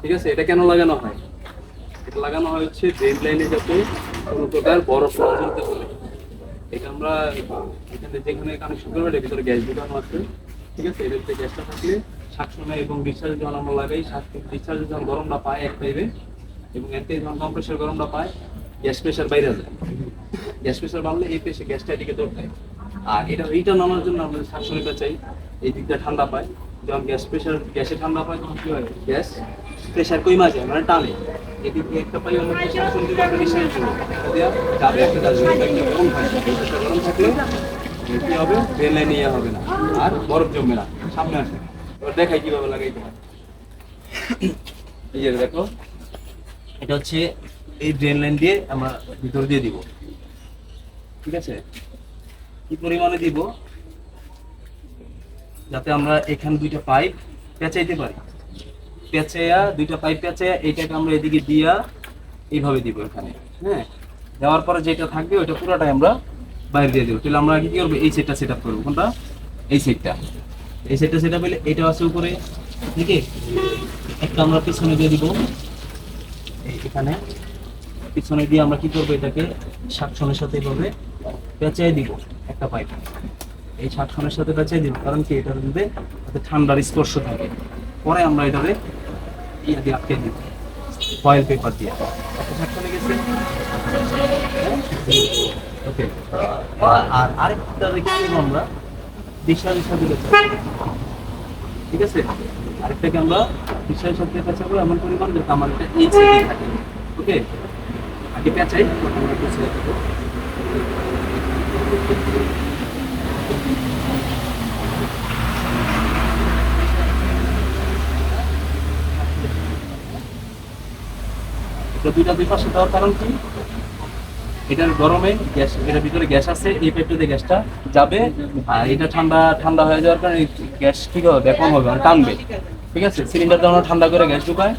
ঠিক আছে, এটা কেন লাগানো হয়? এটা লাগানো হয় হচ্ছে ড্রেন লাইনে যাতে কোনো প্রকার বরফ না জমতে পারে। এটা আমরা এখানে যেখানে কানেকশন করব, এটার ভিতরে গ্যাস ঢুকানো আছে। ঠিক আছে, এটার ভিতরে গ্যাসটা থাকলে শাকসময় এবং ডিসচার্জ যখন আমরা লাগাই, শাক ডিসচার্জ যখন গরমটা পায় এক পাইবে এবং থেকে যখন কম্প্রেসার গরমটা পায় গ্যাস প্রেশার বাইরে যায়। গ্যাস প্রেশার বাড়লে এই পেশে গ্যাসটা এদিকে দৌড় আর এটা এইটা নামার জন্য আমরা শাকসনিটা চাই, এই দিকটা ঠান্ডা পায়। যখন গ্যাস প্রেশার গ্যাসে ঠান্ডা পায়, তখন কি হয়? গ্যাস প্রেশার মানে টানে। বরফ না। সামনে দেখাই এই দেখো, এটা হচ্ছে এই ড্রেন লাইন দিয়ে আমরা ভিতর দিয়ে দিব। ঠিক আছে? কি পরিমাণে দিব? যাতে আমরা এখানে দুইটা পাইপ পেঁচাইতে পারি। পেঁচাইয়া দুইটা পাইপ পেঁচাইয়া এইটাকে আমরা এদিকে দিয়া এইভাবে দিব এখানে হ্যাঁ? দেওয়ার পরে যেটা থাকবে ওইটা পুরোটাই আমরা বাইরে দিয়ে দেবো। তাহলে আমরা কি করব? এই সেটটা সেট আপ করব। কোনটা? এই সেটটা এই সেটটা সেট আপ হলে এটা আছে উপরে আছে একটা আমরা পিছনে দিয়ে দিব। এখানে। পিছনে দিয়ে আমরা কি করব এটাকে শাকসনের সাথে এভাবে পেঁচাই দিব একটা পাইপ। এই শাকসনের সাথে পেঁচাই দিব, কারণ কি এটার মধ্যে ঠান্ডার স্পর্শ থাকে। পরে আমরা এটাকে ইয়ে দিয়ে আটকে দিব ফয়েল পেপার দিয়ে। একটা শাকসনে গেছে? ওকে আর আরেকটা রেখে দেবো আমরা দিশা দিশা দিলে ঠিক আছে? আরেকটাকে আমরা দিশার সাথে পেঁচাবো এমন পরিমাণ যাতে আমার এটা এই সাইডে থাকে। ওকে আগে পেঁচাই আমরা দেবো। এটা দুইটা দুই পাশে দেওয়ার কারণ কি? এটার গরমে গ্যাস, এটার ভিতরে গ্যাস আছে, এই পেট্রোতে গ্যাসটা যাবে। এটা ঠান্ডা ঠান্ডা হয়ে যাওয়ার কারণে গ্যাস ঠিক হবে ব্যাকম হবে মানে টানবে। ঠিক আছে? সিলিন্ডারটা আমরা ঠান্ডা করে গ্যাস ঢুকায়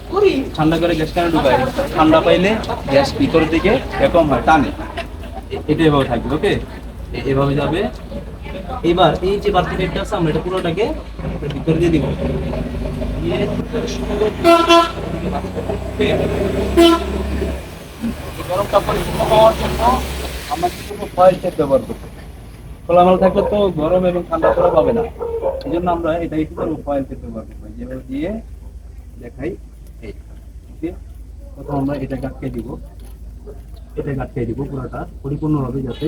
ঠান্ডা করে গ্যাস কেন ঢুকায় ঠান্ডা পাইলে গ্যাস ভিতরের দিকে ব্যাকম হয়, টানে। এটা এভাবে থাকবে ওকে এভাবে যাবে। এবার এই যে বাড়তি পেটটা আছে, আমরা এটা পুরোটাকে ভিতরে দিয়ে দিব। ব্যবহার করব থাকলে তো গরম এবং ঠান্ডা করা পাবে না। এই জন্য আমরা ব্যবহার করব। দিয়ে দেখাই আমরা এটা আটকে দিব। এটা আটকে দিব পুরোটা পরিপূর্ণভাবে যাতে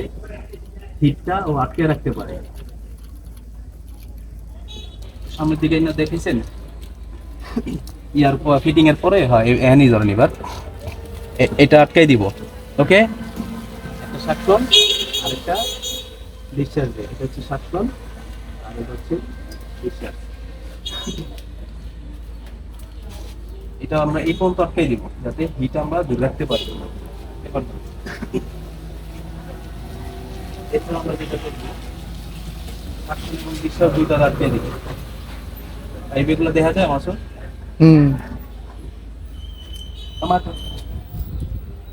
হিটটা ও আটকে রাখতে পারে। সামনের দিকে না দেখেছেন? ইয়ার ফিটিং এর পরে হয় এহানি ধরেন এবার এটা আটকাই দিব। ওকে? একটা আর একটা ডিসচার্জ এটা হচ্ছে শাকটন আর এটা হচ্ছে ডিসচার্জ। এটা আমরা এই পর্যন্ত আটকাই দিব, যাতে হিট আমরা দূর রাখতে পারি। এবার এরপর আমরা যেটা করব শাকটন এবং ডিসচার্জ দুইটা আটকাই এই বেগুলো দেখা যায় আমার হুম। টমাটো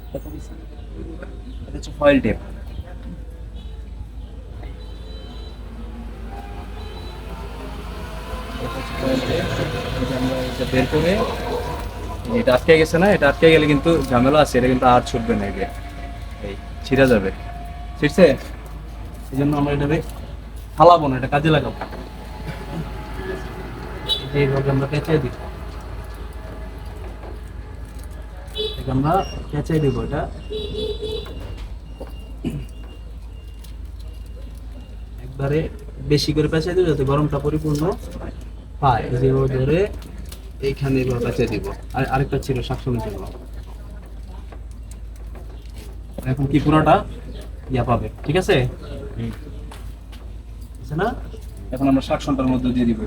এটা হচ্ছে ফয়েল টেপ বের করে এটা আটকে গেছে না? এটা আটকে গেলে কিন্তু ঝামেলা আছে। এটা কিন্তু আর ছুটবে না এই ছিঁড়া যাবে। ছিটছে এই জন্য আমরা এটাকে ফালাবো না, এটা কাজে লাগাবো। এইভাবে আমরা পেঁচাই দিই আমরা দেবো এটা। একবারে বেশি করে পেঁচাই দেবো যাতে গরমটা পরিপূর্ণ পায় যেভাবে ধরে এইখানে এভাবে পেঁচাই দিব। আর আরেকটা ছিল শাকসবজি জন্য এখন কি পুরোটা ইয়া পাবে, ঠিক আছে? না? এখন আমরা শাকসনটার মধ্যে দিয়ে দিব।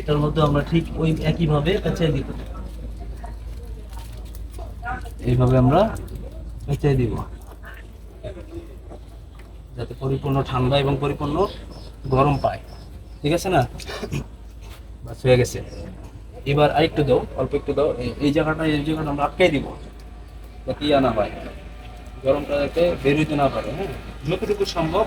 এটার মধ্যে আমরা ঠিক ওই একই ভাবে পেঁচাই দিব। এইভাবে আমরা পেঁচাই দিব। যাতে পরিপূর্ণ ঠান্ডা এবং পরিপূর্ণ গরম পায়। ঠিক আছে না? বাস হয়ে গেছে। এবার আরেকটু দাও, অল্প একটু দাও। এই- জায়গাটা, এই জায়গাটা আমরা আটকাই দিব। যাতে ইয়া না হয় গরমটা যাতে বের হইতে না পারে হ্যাঁ? যতটুকু সম্ভব।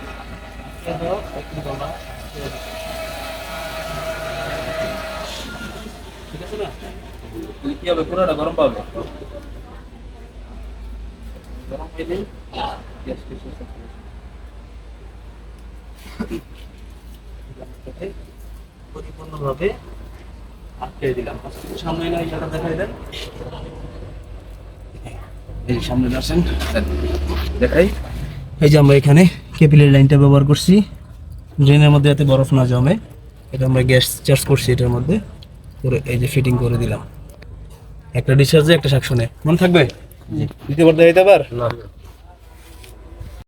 ঠিক আছে না? গরম পাবে? গরম আটকে দিলাম। সামনে না ইশারা দেখাই দেন। এই যে সামনে আসেন দেখাই। এই যে আমরা এখানে কেপিলের লাইনটা ব্যবহার করছি। ড্রেনের মধ্যে যাতে বরফ না জমে এটা আমরা গ্যাস চার্জ করছি এটার মধ্যে। করে এই যে ফিটিং করে দিলাম। একটা ডিসচার্জে একটা সাকশনে মনে থাকবে? দ্বিতীয়বার দেখাইতে আবার? না।